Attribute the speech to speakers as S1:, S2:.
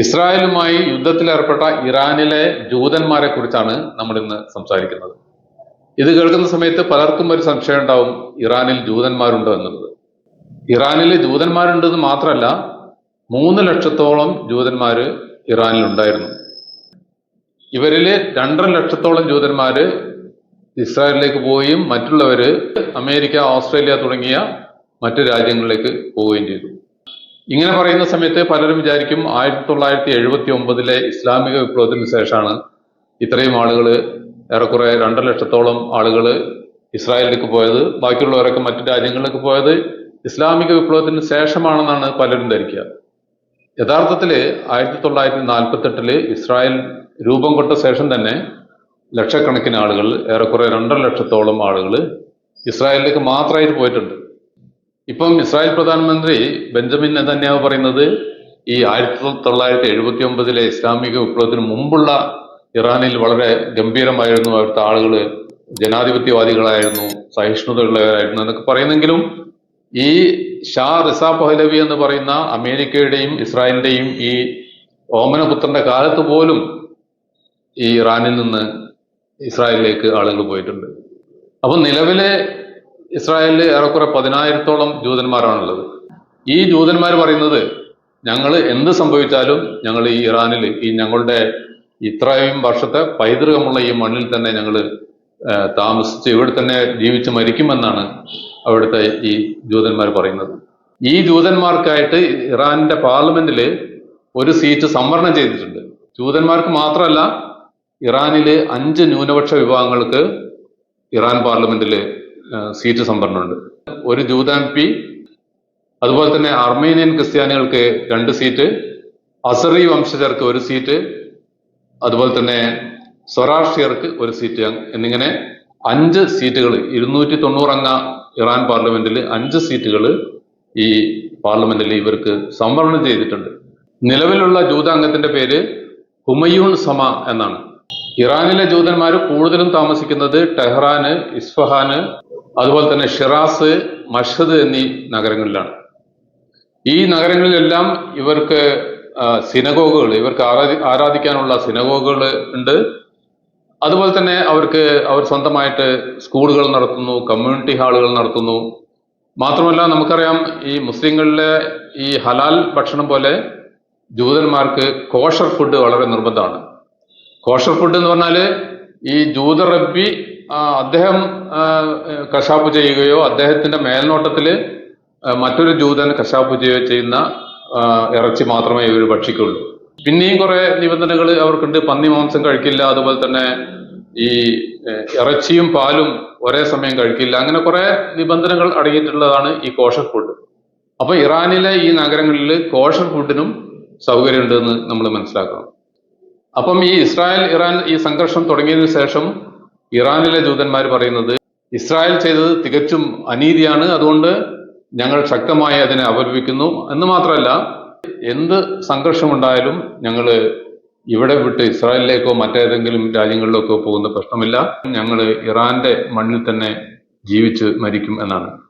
S1: ഇസ്രായേലുമായി യുദ്ധത്തിലേർപ്പെട്ട ഇറാനിലെ ജൂതന്മാരെ കുറിച്ചാണ് നമ്മൾ ഇന്ന് സംസാരിക്കുന്നത്. ഇത് കേൾക്കുന്ന സമയത്ത് പലർക്കും ഒരു സംശയം ഉണ്ടാവും ഇറാനിൽ ജൂതന്മാരുണ്ടോ എന്നുള്ളത്. ഇറാനിൽ ജൂതന്മാരുണ്ടെന്ന് മാത്രമല്ല മൂന്ന് ലക്ഷത്തോളം ജൂതന്മാർ ഇറാനിൽ ഉണ്ടായിരുന്നു ഇവരിൽ രണ്ടര ലക്ഷത്തോളം ജൂതന്മാർ ഇസ്രായേലിലേക്ക് പോവുകയും മറ്റുള്ളവർ അമേരിക്ക ഓസ്ട്രേലിയ തുടങ്ങിയ മറ്റു രാജ്യങ്ങളിലേക്ക് പോവുകയും ചെയ്തു. ഇങ്ങനെ പറയുന്ന സമയത്ത് പലരും വിചാരിക്കും ആയിരത്തി തൊള്ളായിരത്തി എഴുപത്തി ഒമ്പതിലെ ഇസ്ലാമിക വിപ്ലവത്തിന് ശേഷമാണ് ഇത്രയും ആളുകൾ ഏറെക്കുറെ രണ്ടര ലക്ഷത്തോളം ആളുകൾ ഇസ്രായേലിലേക്ക് പോയത്. ബാക്കിയുള്ളവരൊക്കെ മറ്റു രാജ്യങ്ങളിലേക്ക് പോയത് ഇസ്ലാമിക വിപ്ലവത്തിന് ശേഷമാണെന്നാണ് പലരും ധരിക്കുക. യഥാർത്ഥത്തിൽ ആയിരത്തി തൊള്ളായിരത്തി നാൽപ്പത്തെട്ടിൽ ഇസ്രായേൽ രൂപം കൊണ്ട ശേഷം തന്നെ ലക്ഷക്കണക്കിന് ആളുകൾ ഏറെക്കുറെ രണ്ടര ലക്ഷത്തോളം ആളുകൾ ഇസ്രായേലിലേക്ക് മാത്രമായിട്ട് പോയിട്ടുണ്ട്. ഇപ്പം ഇസ്രായേൽ പ്രധാനമന്ത്രി ബെഞ്ചമിൻ നെതന്യാവ് പറയുന്നത് ഈ ആയിരത്തി തൊള്ളായിരത്തി എഴുപത്തി ഒമ്പതിലെ ഇസ്ലാമിക വിപ്ലവത്തിന് മുമ്പുള്ള ഇറാനിൽ വളരെ ഗംഭീരമായിരുന്നു അവിടുത്തെ ആളുകൾ ജനാധിപത്യവാദികളായിരുന്നു സഹിഷ്ണുതയുള്ളവരായിരുന്നു എന്നൊക്കെ പറയുന്നെങ്കിലും ഈ ഷാ റിസാ പഹ്ലവി എന്ന് പറയുന്ന അമേരിക്കയുടെയും ഇസ്രായേലിന്റെയും ഈ ഓമനപുത്രന്റെ കാലത്ത് പോലും ഈ ഇറാനിൽ നിന്ന് ഇസ്രായേലിലേക്ക് ആളുകൾ പോയിട്ടുണ്ട്. അപ്പൊ നിലവിലെ ഇസ്രായേലിൽ ഏറെക്കുറെ പതിനായിരത്തോളം ജൂതന്മാരാണുള്ളത്. ഈ ജൂതന്മാർ പറയുന്നത് ഞങ്ങൾ എന്ത് സംഭവിച്ചാലും ഞങ്ങൾ ഈ ഇറാനിൽ ഈ ഞങ്ങളുടെ ഇത്രയും വർഷത്തെ പൈതൃകമുള്ള ഈ മണ്ണിൽ തന്നെ ഞങ്ങൾ താമസിച്ച് ഇവിടെ തന്നെ ജീവിച്ച് മരിക്കുമെന്നാണ് അവിടുത്തെ ഈ ജൂതന്മാർ പറയുന്നത്. ഈ ജൂതന്മാർക്കായിട്ട് ഇറാനിന്റെ പാർലമെന്റിൽ ഒരു സീറ്റ് സംവരണം ചെയ്തിട്ടുണ്ട്. ജൂതന്മാർക്ക് മാത്രമല്ല ഇറാനിലെ അഞ്ച് ന്യൂനപക്ഷ വിഭാഗങ്ങൾക്ക് ഇറാൻ പാർലമെന്റിൽ സീറ്റ് സംവരണമുണ്ട് ഒരു ജൂത എം പി അതുപോലെ തന്നെ അർമേനിയൻ ക്രിസ്ത്യാനികൾക്ക് രണ്ട് സീറ്റ് അസറി വംശജർക്ക് ഒരു സീറ്റ് അതുപോലെ തന്നെ സ്വരാഷ്ട്രീയർക്ക് ഒരു സീറ്റ് എന്നിങ്ങനെ അഞ്ച് സീറ്റുകൾ ഇരുന്നൂറ്റി അംഗ ഇറാൻ പാർലമെന്റിൽ അഞ്ച് സീറ്റുകൾ ഈ പാർലമെന്റിൽ ഇവർക്ക് സംവരണം ചെയ്തിട്ടുണ്ട്. നിലവിലുള്ള ജൂത അംഗത്തിന്റെ പേര് ഹുമയൂൺ സമ എന്നാണ്. ഇറാനിലെ ജൂതന്മാർ കൂടുതലും താമസിക്കുന്നത് ടെഹ്റാന് ഇസ്ഫഹാന് അതുപോലെ തന്നെ ഷിറാസ് മഷദ് എന്നീ നഗരങ്ങളിലാണ്. ഈ നഗരങ്ങളിലെല്ലാം ഇവർക്ക് സിനഗോഗുകൾ ഇവർക്ക് ആരാധി ആരാധിക്കാനുള്ള സിനഗോഗുകൾ ഉണ്ട്. അതുപോലെ തന്നെ അവർക്ക് അവർ സ്വന്തമായിട്ട് സ്കൂളുകൾ നടത്തുന്നു കമ്മ്യൂണിറ്റി ഹാളുകൾ നടത്തുന്നു. മാത്രമല്ല നമുക്കറിയാം ഈ മുസ്ലിങ്ങളിലെ ഈ ഹലാൽ ഭക്ഷണം പോലെ ജൂതന്മാർക്ക് കോഷർ ഫുഡ് വളരെ നിർബന്ധമാണ്. കോഷർ ഫുഡ് എന്ന് പറഞ്ഞാൽ ഈ ജൂത റബ്ബി അദ്ദേഹം കശാപ്പ് ചെയ്യുകയോ അദ്ദേഹത്തിന്റെ മേൽനോട്ടത്തിൽ മറ്റൊരു ജൂതൻ കശാപ്പ് ചെയ്യുകയോ ചെയ്യുന്ന ഇറച്ചി മാത്രമേ ഇവർ ഭക്ഷിക്കുള്ളൂ. പിന്നെയും കുറെ നിബന്ധനകൾ അവർക്കുണ്ട്. പന്നി മാംസം കഴിക്കില്ല അതുപോലെ തന്നെ ഈ ഇറച്ചിയും പാലും ഒരേ സമയം കഴിക്കില്ല. അങ്ങനെ കുറെ നിബന്ധനകൾ അടങ്ങിയിട്ടുള്ളതാണ് ഈ കോഷർ ഫുഡ് അപ്പൊ ഇറാനിലെ ഈ നഗരങ്ങളിൽ കോഷർ ഫുഡിനും സൗകര്യമുണ്ടെന്ന് നമ്മൾ മനസ്സിലാക്കണം. അപ്പം ഈ ഇസ്രായേൽ ഇറാൻ ഈ സംഘർഷം തുടങ്ങിയതിനു ശേഷം ഇറാനിലെ ജൂതന്മാർ പറയുന്നത് ഇസ്രായേൽ ചെയ്തത് തികച്ചും അനീതിയാണ് അതുകൊണ്ട് ഞങ്ങൾ ശക്തമായി അതിനെ അപലപിക്കുന്നു. എന്ന് മാത്രമല്ല എന്ത് സംഘർഷമുണ്ടായാലും ഞങ്ങൾ ഇവിടെ വിട്ട് ഇസ്രായേലിലേക്കോ മറ്റേതെങ്കിലും രാജ്യങ്ങളിലേക്കോ പോകുന്ന പ്രശ്നമില്ല. ഞങ്ങൾ ഇറാന്റെ മണ്ണിൽ തന്നെ ജീവിച്ച് മരിക്കും എന്നാണ്.